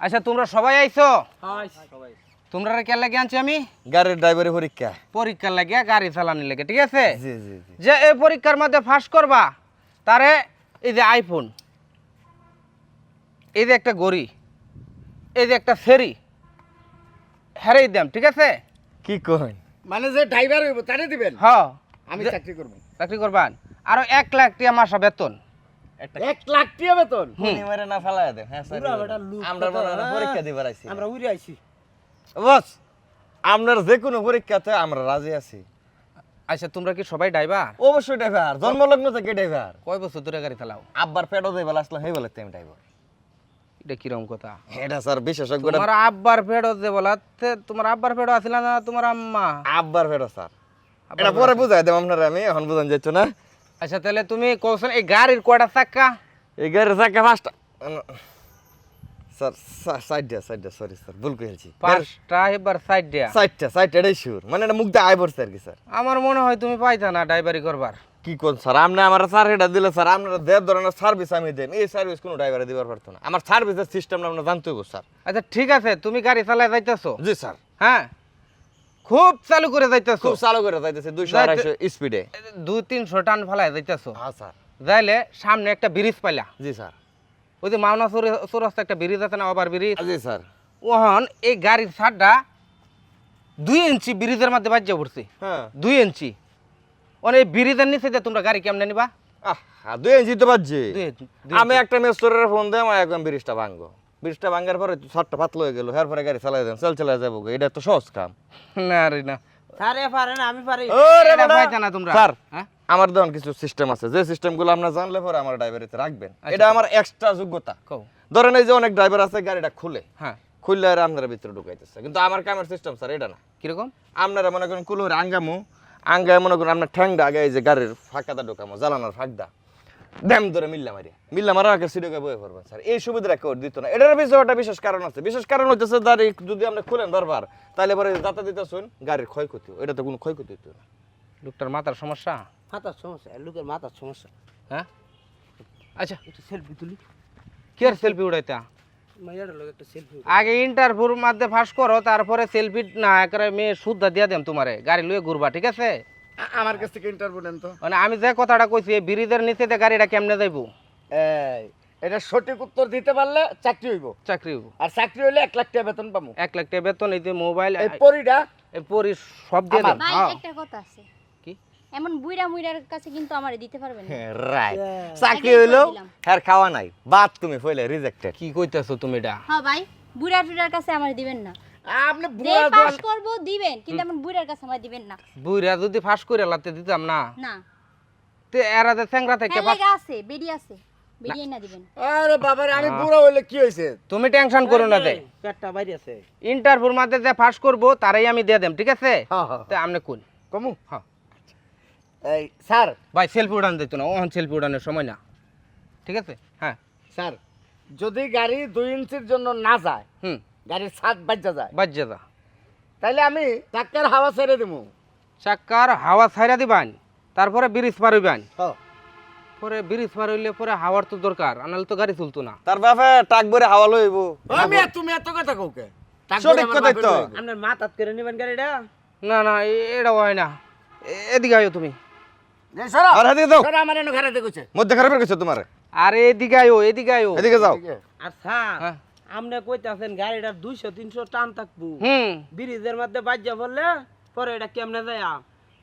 আচ্ছা তোমরা সবাই আইছো? তোমরা কে লাগে আনছি আমি? গাড়ির ড্রাইভারের পরীক্ষা। পরীক্ষার লাগে গাড়ি চালানোর লাগে ঠিক আছে? জি জি জি। যে এই পরীক্ষার মধ্যে ফাঁস করবা তারে এই যে আইফোন এই যে একটা গড়ি এই যে একটা ফেরি হেরেই দাম ঠিক আছে? কি কই মানে যে ড্রাইভার হইব তারে দিবেন? হ আমি চাকরি করব। চাকরি করবান। আর এক লাখ টিয়া মাসা বেতন। এক লাখ টাকা বেতন। কোনি না ফালায় দে। হ্যাঁ স্যার আমরা কত। পরীক্ষা দিবার আইছি। আমরা উড়ে আইছি। বস আপনার যে কোনো পরীক্ষাতে আমরা রাজি আছি। আচ্ছা তোমরা কি সবাই ড্রাইভার? অবশ্যই ড্রাইভার। জন্মলগ্ন থেকে ড্রাইভার। কয় বছর ধরে গাড়ি চালাও? আব্বার পেটও দেবে আসলে হয়ে বলে আমি ড্রাইভার। এটা কীরকম কথা? এটা স্যার বিশেষজ্ঞ তোমার আব্বার যে বলাতে তোমার আব্বার ফেরত আসিল না তোমার আম্মা? আব্বার স্যার। এটা পরে বুঝাই দেব আপনারা আমি এখন বুঝান যাচ্ছ না? আচ্ছা তাহলে তুমি কৌশল এই গাড়ির কয়টা চাক্কা এই গাড়ির চাকা পাঁচটা। স্যার সাইড দিয়া সাইড সাইডটা সরি স্যার ভুল করেছি পাঁচটা এবার সাইড দেয়া সাইডটা সাইডটা এটাই শিওর মানে এটা মুখ দিয়ে আয় পড়ছে আর কি স্যার। আমার মনে হয় তুমি পাইতা না ড্রাইভারি করবার। কি কোন স্যার আপনি আমার স্যার এটা দিলে স্যার আপনারা দেড় ধরনের সার্ভিস আমি দেন এই সার্ভিস কোনো ড্রাইভারে দিবার পারতো না। আমার সার্ভিসের সিস্টেম আপনার জানতে হবে স্যার। আচ্ছা ঠিক আছে তুমি গাড়ি চালায় যাইতেছো? জি স্যার। হ্যাঁ? খুব চালু করে যাইতেছো। খুব চালু করে যাইতেছে দুইশো যাইতে- আড়াইশো স্পিডে দুই তিনশো টান ফেলায় যাইতেছো। হ্যাঁ স্যার। যাইলে সামনে একটা ব্রিজ পাইলা। জি স্যার। ওই যে মাওনা চৌরাস্তা একটা ব্রিজ আছে না ওভার ব্রিজ? জি স্যার। ওহন এই গাড়ির ছাদটা দুই ইঞ্চি ব্রিজের মধ্যে বাজ্যা পড়ছে। হ্যাঁ। দুই ইঞ্চি। মানে এই ব্রিজের নিচে দিয়ে তোমরা গাড়ি কেমনে নিবা? আহ দুই ইঞ্চি তো বাজছে। আমি একটা মেস্তরের ফোন দেয় আমার একদম ব্রিজটা ভাঙবো। ব্রিজটা ভাঙার পরে ছাদটা পাতলা হয়ে গেল এর পরে গাড়ি চালাই দেন চাল চালাই যাব এটা তো সহজ কাম। না রে না। আরে পারে না আমি পারি। ওরে এটা না তোমরা। স্যার হ্যাঁ? আমার দেওয়ান কিছু সিস্টেম আছে যে সিস্টেমগুলো আপনার জানলে পরে আমার ড্রাইভারিতে রাখবেন। এটা আমার এক্সট্রা যোগ্যতা। ধরেন এই যে অনেক ড্রাইভার আছে গাড়িটা খুলে। হ্যাঁ। খুললে আর আপনারা ভিতরে ঢুকাইতেছে। কিন্তু আমার কামের সিস্টেম স্যার এটা না। কীরকম? আপনারা মনে করেন কুলোর আঙ্গামো আঙ্গায় মনে করেন আপনার ঠ্যাংটা আগে এই যে গাড়ির ফাঁকাটা ঢোকামো জ্বালানোর ফাঁকটা ড্যাম ধরে মিল্লা মারি মিল্লা মারা আগে সিডোকে বয়ে পড়বেন স্যার। এই সুবিধাটা কেউ দিত না। এটার পিছনে একটা বিশেষ কারণ আছে। বিশেষ কারণ হচ্ছে গাড়ি যদি আপনি খুলেন বারবার তাহলে পরে যাতা দিতেছেন গাড়ির ক্ষয়ক্ষতি। এটা তো কোনো ক্ষয়ক্ষতি হতো না। লোকটার মাথার সমস্যা? মাথার সমস্যা লোকের মাথার সমস্যা। হ্যাঁ? আচ্ছা। একটু সেলফি তুলি। কে সেলফি উড়াইতা? আগে ইন্টারভিউর মধ্যে ফাঁস করো তারপরে সেলফি না একেবারে মেয়ে শুদ্ধ দিয়া দেম তোমারে। গাড়ি লুয়ে ঘুরবা ঠিক আছে? আমার কাছ থেকে ইন্টারভিউ নেন তো। মানে আমি যে কথাটা কইছি এই ব্রিজের নিচে দিয়ে গাড়িটা কেমনে যাইবো? এই এটা সঠিক উত্তর দিতে পারলে চাকরি হইব। চাকরি হইবো। আর চাকরি হইলে এক লাখ টাকা বেতন পাবো এক লাখ টাকা বেতন এই যে মোবাইল এই পরিটা এই পরি সব দিয়ে দেন ভাই হ্যাঁ। একটা কথা আছে। কি? এমন বুইরা মুইরার কাছে কিন্তু আমারে দিতে পারবেন না। রাইট চাকরি হইল। হ্যার খাওয়া নাই বাদ তুমি ফইলে রিজেক্টেড কি কইতাছো তুমি এটা? হ্যাঁ ভাই বুইরা টুইরার কাছে আমারে দিবেন না। আপনি বুড়া পাস করব দিবেন কিন্তু এমন বুইরার কাছে আমারে দিবেন না। বুইরা যদি ফাঁস করে লাতে দিতাম না? না। তে এরা যে চ্যাংরা থেকে হ্যাঁ ফাঁস- লাগা আছে বেডি আছে বেডি না। দিবেন। আরে বাবারে আমি বুড়া হইলে কি হইছে? তুমি টেনশন করো না দে পেটটা বাইরে আছে। ইন্টারভিউর মধ্যে যে ফাঁস করব তারাই আমি দিয়ে দেম ঠিক আছে? হ্যাঁ হ্যাঁ তে আমনে কোন কমু? হ্যাঁ এই স্যার। ভাই সেলফি উড়ান দিত না ওহন সেলফি উড়ানোর সময় না। ঠিক আছে? হ্যাঁ। স্যার যদি গাড়ি দুই ইঞ্চির জন্য না যায় হুম। গাড়ির ছাদ বাজ্যা যায়। বাজ্যে যা তাইলে আমি চাক্কার হাওয়া ছেড়ে দেবো চাক্কার হাওয়া ছাইরা দিবান তারপরে ব্রিজ পার হইবান। পরে ব্রিজ পার হইলে পরে হাওয়ার তো দরকার আনালে তো গাড়ি চলতো না। তার বাপে টাক ভরে হাওয়া লইব আমি আর তুমি এত কথা কওকে সঠিক কথাই তো। আপনার মাথাত করে নেবেন গাড়িটা? না না এ- এটা হয় না। এদিকে আয়ো তুমি। সরা। আর এদিকে যাও। আমার এনে ঘরে দেখছে মধ্যে খারাপ গেছে তোমার? আরে এদিকে আয়ো এদিকে আয়ো। এদিকে যাও। আচ্ছা। আপনি কইতাছেন গাড়িটার দুইশো তিনশো টান থাকব। ব্রিজের মধ্যে বাজ্যা বললে পরে এটা কেমনে যায়?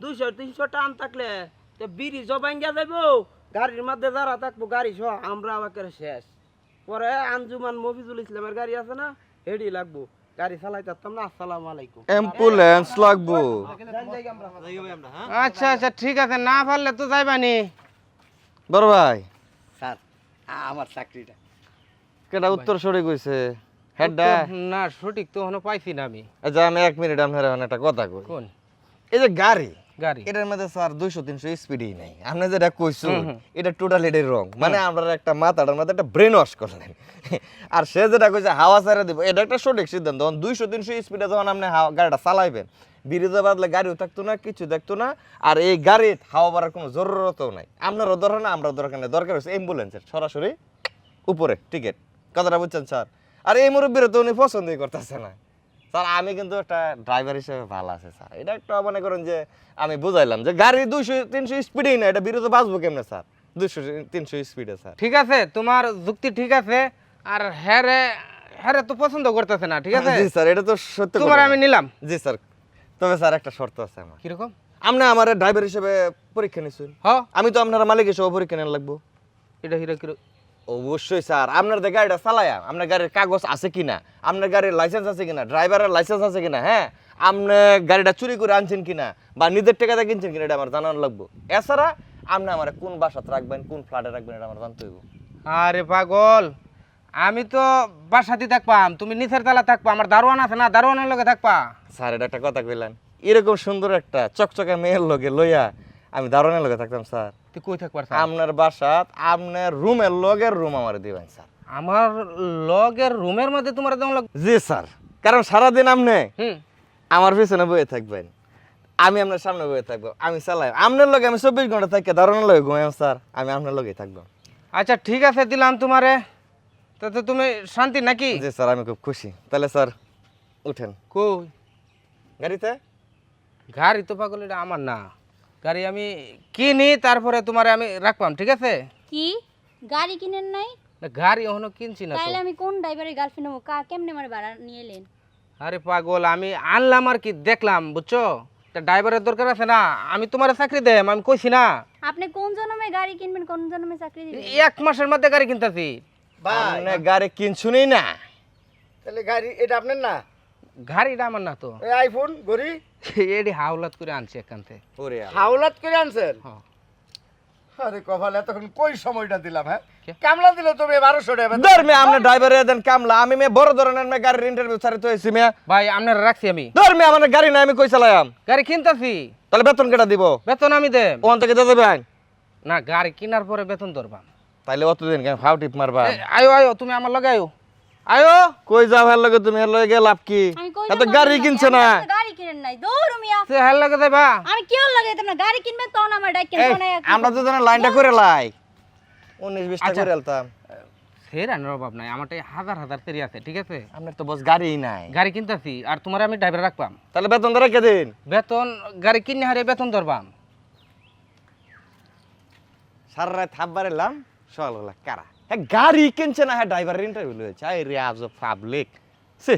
দুইশো তিনশো টান থাকলে তো ব্রিজ ভাঙ্গা যাইবো গাড়ির মধ্যে যারা থাকব গাড়ি সহ আমরা আবার শেষ। পরে আঞ্জুমান মফিজুল ইসলামের গাড়ি আছে না হেডি লাগবো। গাড়ি চালাই পারতাম না আসসালামু আলাইকুম। অ্যাম্বুলেন্স লাগবো। আচ্ছা আচ্ছা ঠিক আছে না পারলে তো যাইবানি। বড় ভাই। স্যার আমার চাকরিটা। কেটা উত্তর সরে কইছে হেডটা না সঠিক তো এখনও পাইছি না আমি। আচ্ছা আমি এক মিনিট আপনার একটা কথা কই। কোন? এই যে গাড়ি গাড়ি। এটার মধ্যে স্যার দুইশো তিনশো স্পিডই নাই। আপনি যেটা কইছো এটা টোটাল এটাই রং। মানে আমরা একটা মাথাটার মধ্যে একটা ব্রেন ওয়াশ করলেন। আর সে যেটা কইছে হাওয়া ছেড়ে দিব। এটা একটা সঠিক সিদ্ধান্ত। যখন দুইশো তিনশো স্পিডে যখন আপনি গাড়িটা চালাইবেন বিরিজে বাদলে গাড়িও থাকতো না কিছু দেখতো না। আর এই গাড়ির হাওয়া বাড়ার কোনো জরুরতও নাই। আপনারও দরকার না আমরা দরকার নেই। দরকার হচ্ছে অ্যাম্বুলেন্সের সরাসরি উপরে টিকিট কথাটা বুঝছেন স্যার? আর এই মুরব্বীরা তো উনি পছন্দই করতেছে না। স্যার আমি কিন্তু একটা ড্রাইভার হিসেবে ভালো আছে স্যার। এটা একটা মনে করেন যে আমি বুঝাইলাম যে গাড়ি দুইশো তিনশো স্পিডেই না এটা বিরুদ্ধে বাঁচবো কেমনে স্যার? দুইশো তিনশো স্পিডে স্যার। ঠিক আছে তোমার যুক্তি ঠিক আছে আর হ্যারে হ্যারে তো পছন্দ করতেছে না ঠিক আছে? জি স্যার এটা তো সত্য তোমার আমি নিলাম। জি স্যার তবে স্যার একটা শর্ত আছে আমার। কীরকম? আপনি আমার ড্রাইভার হিসেবে পরীক্ষা নিচ্ছেন হ। আমি তো আপনার মালিক হিসেবে পরীক্ষা নেওয়া লাগবো। এটা হিরো কিরো অবশ্যই স্যার। আপনার যে গাড়িটা চালায়া আপনার গাড়ির কাগজ আছে কিনা আপনার গাড়ির লাইসেন্স আছে কিনা ড্রাইভারের লাইসেন্স আছে কিনা হ্যাঁ? আপনি গাড়িটা চুরি করে আনছেন কিনা বা নিজের টাকাতে কিনছেন কিনা এটা আমার জানানো লাগবো। এছাড়া আপনি আমার কোন বাসাতে রাখবেন কোন ফ্ল্যাটে রাখবেন এটা আমার জানতে হইব। আরে পাগল আমি তো বাসাতে থাকবাম তুমি নিচের তালা থাকবা আমার দারোয়ান আছে না দারোয়ানের লগে থাকবা? স্যার এটা একটা কথা কইলেন। এরকম সুন্দর একটা চকচকে মেয়ের লগে লইয়া আমি দারুণের লগে থাকতাম স্যার। তুই কই থাকবার স্যার? আপনার বাসাত আপনার রুমের লগের রুম আমার দিবেন স্যার। আমার লগের রুমের মধ্যে তোমার দেওয়া লাগ জি স্যার। কারণ সারাদিন আপনি হুম। আমার পিছনে বয়ে থাকবেন। আমি আপনার সামনে বয়ে থাকব। আমি চালাই। আপনার লগে আমি চব্বিশ ঘণ্টা থাকি দারুণের লগে ঘুমাইম স্যার। আমি আপনার লগেই থাকব। আচ্ছা ঠিক আছে দিলাম তোমারে। তাতে তুমি শান্তি নাকি? জি স্যার আমি খুব খুশি। তাহলে স্যার উঠেন। কই? গাড়িতে? গাড়ি তো পাগল এটা আমার না। গাড়ি আমি কিনি তারপরে তোমারে আমি রাখবাম ঠিক আছে? কি? গাড়ি কিনেন নাই? না, গাড়ি এখনও কিনছি না তো। তাইলে আমি কোন ড্রাইভারের গার্লফ্রেন্ড হব? কা কেমনে আমার ভাড়া নিয়ে এলেন? আরে পাগল আমি আনলাম আর কি দেখলাম বুঝছ? তা ড্রাইভারের দরকার আছে না আমি তোমার চাকরি দেম আমি কইছি না। আপনি কোন জন্মে গাড়ি কিনবেন কোন জন্মে চাকরি দিবেন? এক মাসের মধ্যে গাড়ি কিনতেছি। ভাই আপনি গাড়ি কিনছুনি না। তাহলে গাড়ি এটা আপনার না? গাড়িটা আমার না তো। এই আইফোন ঘড়ি? এডি হাওলাত করে আনছি একান্তে ওরে হাওলাত করে আনছেন হ্যাঁ। আরে কপাল এতক্ষণ কই সময়টা দিলাম হ্যাঁ? কামলা দিলে তুমি বারোশো টাকা ধর মে ড্রাইভার দেন কামলা। আমি মে বড় ধরনের মে গাড়ির ইন্টারভিউ ছাড়ি তো এসি মে ভাই আপনার রাখছি আমি। ধর মে আমার গাড়ি না আমি কই চালায়াম গাড়ি কিনতেছি। তাহলে বেতন কেটা দিব? বেতন আমি দেব। ওখান থেকে দিয়ে দেবেন? না গাড়ি কেনার পরে বেতন ধরবাম। তাইলে অতদিন কেন ফাউ টিপ মারবা? আয়ো আয়ো তুমি আমার লগে আয়ো। আয়ো! কই যাও হের লগে তুমি হের লগে লাভ কি? এত গাড়ি কিনছে না? নাই দৌড় মিয়া। সে হেল লগে যাবা আমি কেউ লাগে না গাড়ি কিনবেন তখন আমার ডাক এই, কিনবো না আমরা তো জানা লাইনটা করে লাই। উনিশ বিশটা আচ্ছা। করে এলতাম সেরানোর অভাব নাই আমারটাই হাজার হাজার সেরি আছে ঠিক আছে? আপনার তো বস গাড়ি নাই। গাড়ি কিনতেছি আর তোমার আমি ড্রাইভার রাখবাম। তাহলে বেতন ধরে কে দিন? বেতন গাড়ি কিনে হারে বেতন ধরবাম। সারা রাত হাববার এলাম সকালবেলা কারা? হ্যাঁ গাড়ি কিনছে না হ্যাঁ ড্রাইভারের ইন্টারভিউ হয়েছে আই রে আজ পাবলিক সে